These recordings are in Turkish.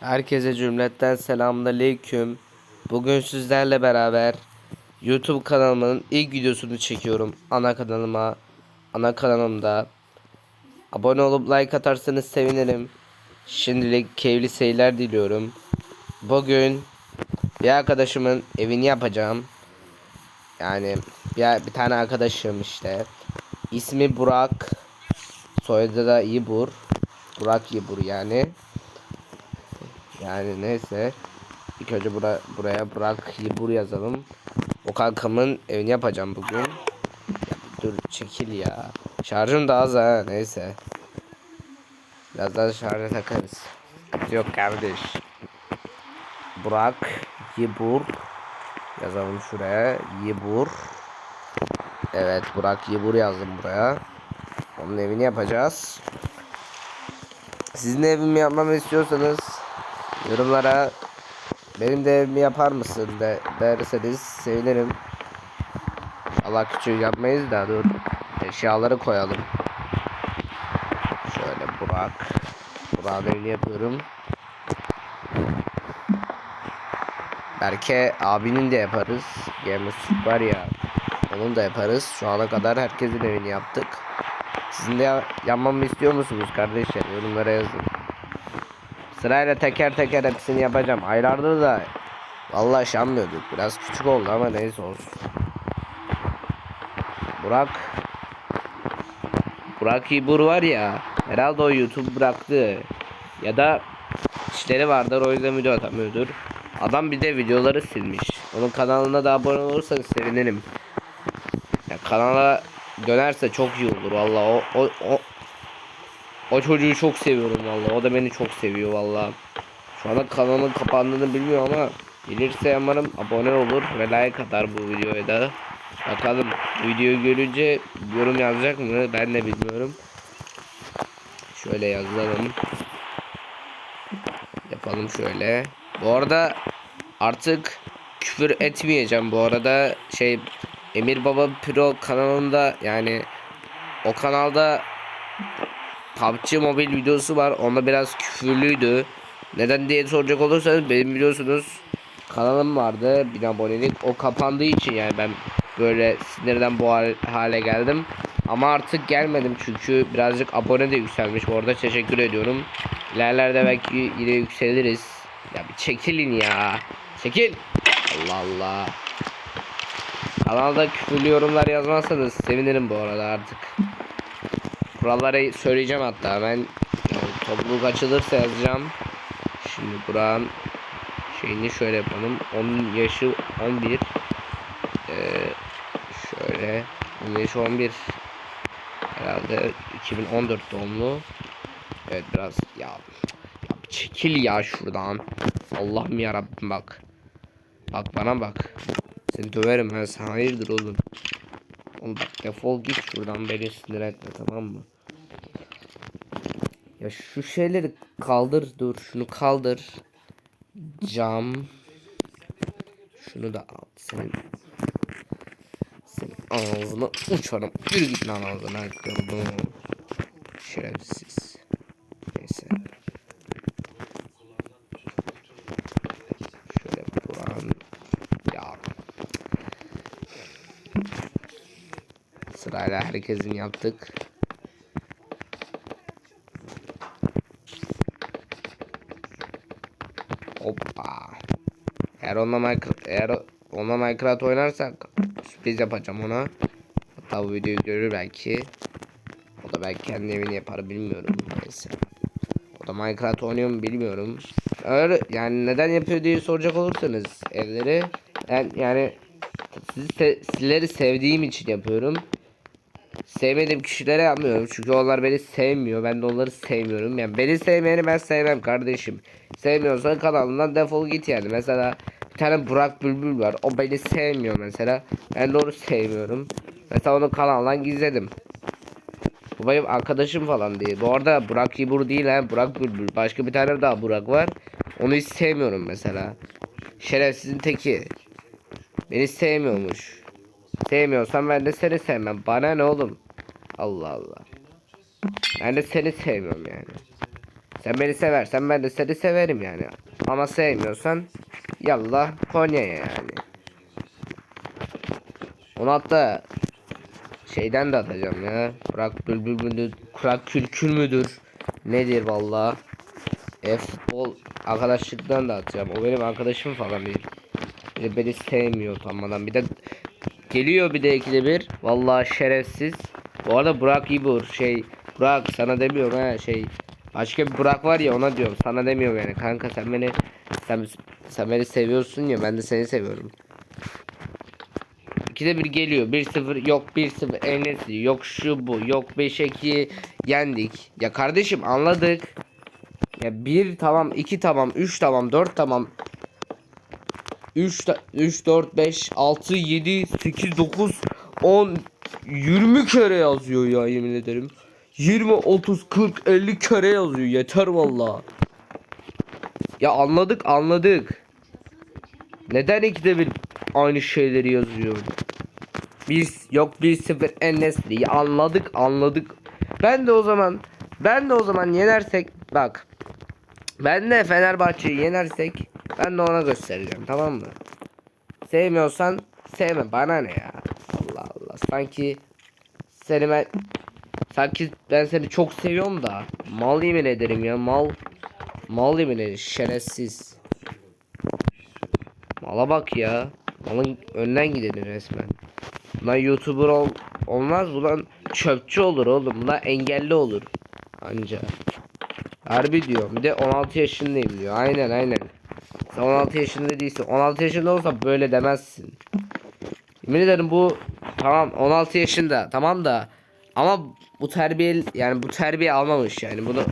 Herkese cümletten selamünaleyküm. Bugün sizlerle beraber YouTube kanalımın ilk videosunu çekiyorum. Ana kanalıma, ana kanalımda. Abone olup like atarsanız sevinirim. Şimdilik keyifli seyirler diliyorum. Bugün bir arkadaşımın evini yapacağım. Yani bir, bir tane arkadaşım işte. İsmi Burak. Soyadı da İbur. Burak İbur yani. Yani neyse. İlk önce bura, buraya Burak İbur yazalım. O kankamın evini yapacağım bugün. Ya dur çekil ya. Şarjım da az ha neyse. Birazdan şarja takarız. Yok kardeş. Burak Yibur yazalım şuraya. Yibur. Evet Burak Yibur yazdım buraya. Onun evini yapacağız. Sizin evimi yapmamı istiyorsanız yorumlara benim de evimi yapar mısın de derseniz sevinirim. Allah küçük yapmayız da dur. Eşyaları koyalım. Şöyle Burak. Burak'ın evini yapıyorum. Berke abinin de yaparız. Gamer var ya. Onun da yaparız. Şu ana kadar herkesin evini yaptık. Sizin de ya- yapmamı istiyor musunuz kardeşler? Yorumlara yazın. Sırayla teker teker hepsini yapacağım. Aylardır da vallahi şanmıyorduk. Biraz küçük oldu ama neyse olsun. Burak Burak İbur var ya herhalde o YouTube bıraktı. Ya da işleri vardır o yüzden video atamıyordur. Adam bir de videoları silmiş. Onun kanalına da abone olursanız sevinirim. Ya kanala dönerse çok iyi olur valla o o o o çocuğu çok seviyorum valla. O da beni çok seviyor valla. Şu anda kanalın kapandığını bilmiyor ama gelirse umarım abone olur ve like atar bu videoya da. Bakalım videoyu görünce yorum yazacak mı ben de bilmiyorum. Şöyle yazalım. Yapalım şöyle. Bu arada artık küfür etmeyeceğim. Bu arada şey Emir Baba Pro kanalında yani o kanalda PUBG mobil videosu var. Onda biraz küfürlüydü. Neden diye soracak olursanız benim biliyorsunuz kanalım vardı. Bir abonelik. O kapandığı için yani ben böyle sinirden bu hal- hale geldim. Ama artık gelmedim çünkü birazcık abone de yükselmiş. Orada teşekkür ediyorum. İlerlerde belki yine yükseliriz. Ya bir çekilin ya. Çekil. Allah Allah. Kanalda küfürlü yorumlar yazmazsanız sevinirim bu arada artık. Kuralları söyleyeceğim hatta ben topluluk açılırsa yazacağım. Şimdi Burak'ın şeyini şöyle yapalım. Onun yaşı 11. Ee, şöyle onun yaşı 11. Herhalde 2014 doğumlu. Evet biraz ya, ya çekil ya şuradan. Allah'ım ya Rabbim bak. Bak bana bak. Seni döverim ben sen hayırdır oğlum. Oğlum bak defol git şuradan beni sinir etme tamam mı? Ya şu şeyleri kaldır dur şunu kaldır. Cam. Şunu da al senin. Senin ağzına uçarım. Yürü git lan ağzına. Şerefsiz. Neyse. Şöyle buran. Ya. Sırayla herkesin yaptık. Hoppa. Eğer onunla Minecraft, eğer onunla Minecraft oynarsak sürpriz yapacağım ona. Hatta bu videoyu görür belki. O da belki kendi evini yapar bilmiyorum. Neyse. O da Minecraft oynuyor mu bilmiyorum. Öyle yani neden yapıyor diye soracak olursanız evleri ben yani sizleri sevdiğim için yapıyorum. Sevmediğim kişilere yapmıyorum çünkü onlar beni sevmiyor. Ben de onları sevmiyorum. Yani beni sevmeyeni ben sevmem kardeşim. Sevmiyorsan kanalımdan defol git yani. Mesela bir tane Burak Bülbül var. O beni sevmiyor mesela. Ben de onu sevmiyorum. Mesela onu kanaldan gizledim. Bu benim arkadaşım falan değil. Bu arada Burak Yibur değil ha. Burak Bülbül. Başka bir tane daha Burak var. Onu hiç sevmiyorum mesela. Şerefsizin teki. Beni sevmiyormuş. Sevmiyorsan ben de seni sevmem. Bana ne oğlum? Allah Allah. Ben de seni sevmiyorum yani. Sen beni seversen ben de seni severim yani. Ama sevmiyorsan yallah Konya'ya yani. Onu hatta şeyden de atacağım ya. Burak Bülbül müdür? Kurak Külkül müdür? Nedir valla? E futbol arkadaşlıktan da atacağım. O benim arkadaşım falan değil. Bir beni sevmiyor utanmadan. Bir de geliyor bir de ikide bir. Vallahi şerefsiz. Bu arada Burak İbur şey Burak sana demiyorum ha şey başka bir Burak var ya ona diyorum sana demiyorum yani kanka sen beni sen, sen beni seviyorsun ya ben de seni seviyorum. İkide bir geliyor 1-0 yok 1-0 Enes'i yok şu bu yok 5-2 yendik. Ya kardeşim anladık. Ya 1 tamam 2 tamam 3 tamam 4 tamam 3 3 4 5 6 7 8 9 10 20 kere yazıyor ya yemin ederim. 20 30 40 50 kere yazıyor yeter valla. Ya anladık anladık. Neden ikide bir aynı şeyleri yazıyor? Biz yok 1-0 Enes'liyi anladık anladık. Ben de o zaman ben de o zaman yenersek bak. Ben de Fenerbahçe'yi yenersek ben de ona göstereceğim tamam mı? Sevmiyorsan sevme bana ne ya. Allah Allah sanki seni ben sanki ben seni çok seviyorum da mal yemin ederim ya mal mal yemin ederim şerefsiz. Mala bak ya. Malın önden gidelim resmen. Bunlar YouTuber ol olmaz bunlar çöpçü olur oğlum. Bunlar engelli olur. Anca. Harbi diyor. Bir de 16 yaşındayım diyor. Aynen aynen. Sen 16 yaşında değilsin. 16 yaşında olsa böyle demezsin. Yemin ederim bu tamam 16 yaşında tamam da ama bu terbiye yani bu terbiye almamış yani bunu.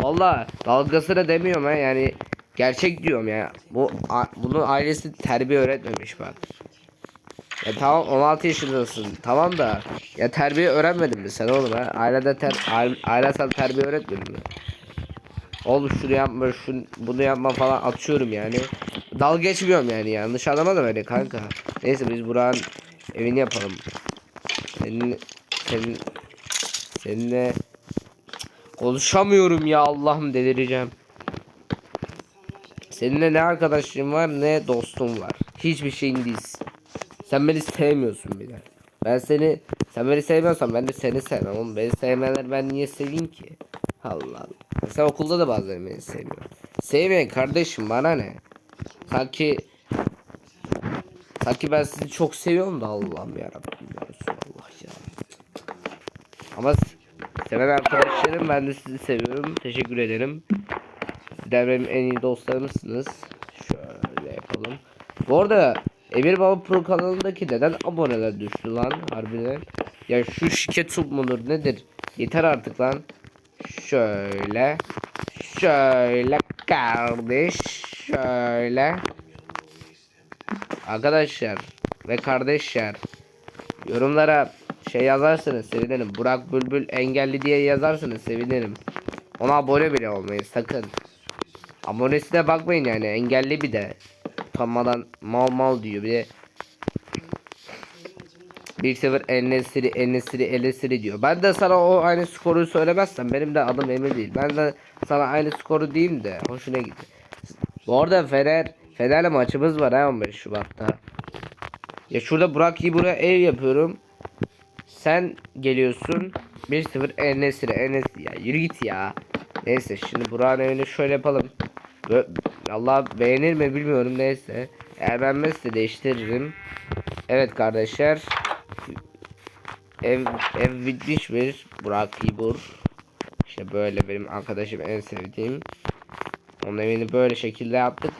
Valla dalgasına demiyorum ha yani gerçek diyorum ya. Bu a- bunu ailesi terbiye öğretmemiş bak. Ya tamam 16 yaşındasın tamam da ya terbiye öğrenmedin mi sen oğlum ha? Ailede ter aile, aile sana terbiye öğretmedi mi Oğlum şunu yapma şunu bunu yapma falan atıyorum yani. Dal geçmiyorum yani yanlış anlama da beni kanka. Neyse biz Burak'ın evini yapalım. Senin senin seninle konuşamıyorum ya Allah'ım delireceğim. Seninle ne arkadaşlığım var ne dostum var. Hiçbir şeyin değilsin. Sen beni sevmiyorsun bile. Ben seni sen beni sevmiyorsan ben de seni sevmem oğlum. Beni sevmeyenler ben niye seveyim ki? Allah Allah. Sen okulda da bazen beni sevmiyor. Sevmeyin kardeşim bana ne? Sanki sanki ben sizi çok seviyorum da Allah'ım yarabbim ya Resulallah ya. Ama seven arkadaşlarım ben de sizi seviyorum. Teşekkür ederim. Sizler benim en iyi dostlarımsınız. Şöyle yapalım. Bu arada Emir Baba Pro kanalındaki neden aboneler düştü lan harbiden? Ya şu şirket tub mudur nedir? Yeter artık lan. Şöyle. Şöyle kardeş. Şöyle. Arkadaşlar ve kardeşler yorumlara şey yazarsanız sevinirim. Burak Bülbül engelli diye yazarsanız sevinirim. Ona abone bile olmayın sakın. Abonesine bakmayın yani engelli bir de. Utanmadan mal mal diyor bir de 1-0 Enesiri Enesiri Enesiri diyor. Ben de sana o aynı skoru söylemezsem benim de adım Emir değil. Ben de sana aynı skoru diyeyim de hoşuna gitti. Bu arada Fener Fener'le maçımız var ha 15 Şubat'ta. Ya şurada Burak iyi buraya ev yapıyorum. Sen geliyorsun 1-0 Enesiri Enesiri ya yürü git ya. Neyse şimdi Burak'ın evini şöyle yapalım. Allah beğenir mi bilmiyorum neyse. Eğer beğenmezse değiştiririm. Evet kardeşler. Ev ev bitmiş bir Burak İbur. İşte böyle benim arkadaşım en sevdiğim. Onun evini böyle şekilde yaptık.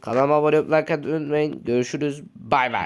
Kanalıma abone olmayı unutmayın. Görüşürüz. Bay bay.